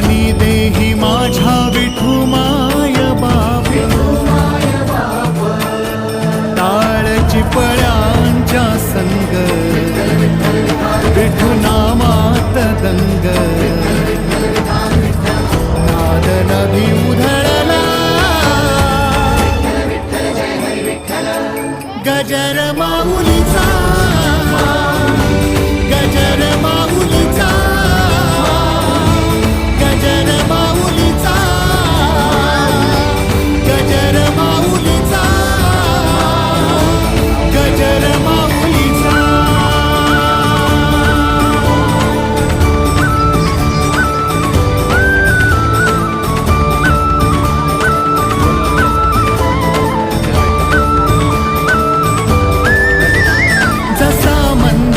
ज्ञानी देही माझ्या विठू माय बाप. टाळ चिपळ्यांच्या संग. विठू नामात दंग. नादन उधळला गजर माऊली